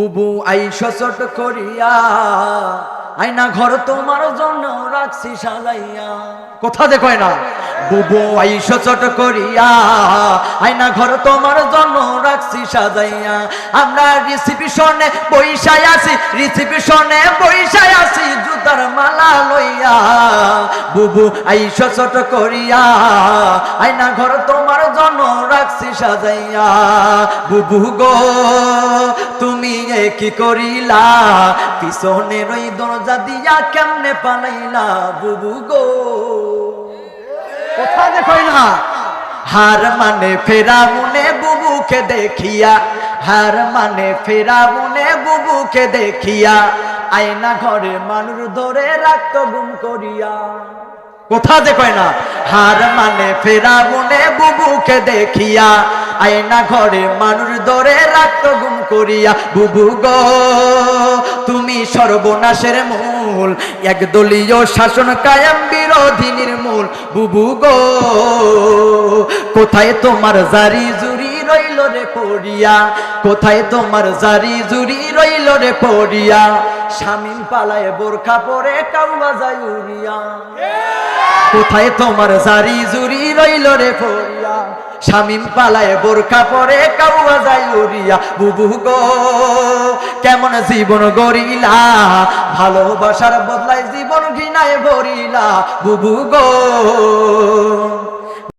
বুবু আইস ছোট করিয়া আয়না ঘর তোমার জন্য রাখছি সাজাইয়া। কোথা দেখো না? বুবু আইস ছোট করিয়া আয়না ঘর তোমার জন্য রাখছি সাজাইয়া। আমরা রিসিপিশনে বৈশায় আছি রিসিপিশনে বৈশায় আছি জুতার মালা লইয়া। বুবু আইস ছোট করিয়া আয়না ঘর তোমার জন্য রাখছি সাজাইয়া। বুবু গো কি করিলা? পিছনের ওই দরজা দিয়া কেমনে পালাইলা বুবু গো? কোথা দেখই হার মানে ফেরা মনে বুবুকে দেখিয়া, হার মানে ফেরা মনে বুবুকে দেখিয়া, আয়না ঘরে মানুষ ধরে রাখত গুম করিয়া। কোথা দেখয় না? হার মানে ফেরা মনে বুবুকে দেখিয়া, আয়না ঘরে মানুষ ধরে রাখত গুম করিয়া, বুবু গো, তুমি সর্বনাশের মূল একদলীয় শাসন কায়াম বিরোধী নির্মূল বুবু গো, কোথায় তোমার জারি জুরি রইল রে পড়িয়া? কোথায় তোমার জারি জুরি রইল রে পড়িয়া? স্বামীন পালায় বোরখা পরে কাউয়া যায় উড়িয়া। কোথায় তোমার জারি জুরি রইল রে পড়িয়া শামিম পালায় বোরখা পরে কাউয়া যায় উড়িয়া বুবু গো, কেমন জীবন গরিলা ভালোবাসার বদলায় জীবন ঘৃণায় ভরিলা। বুবু গো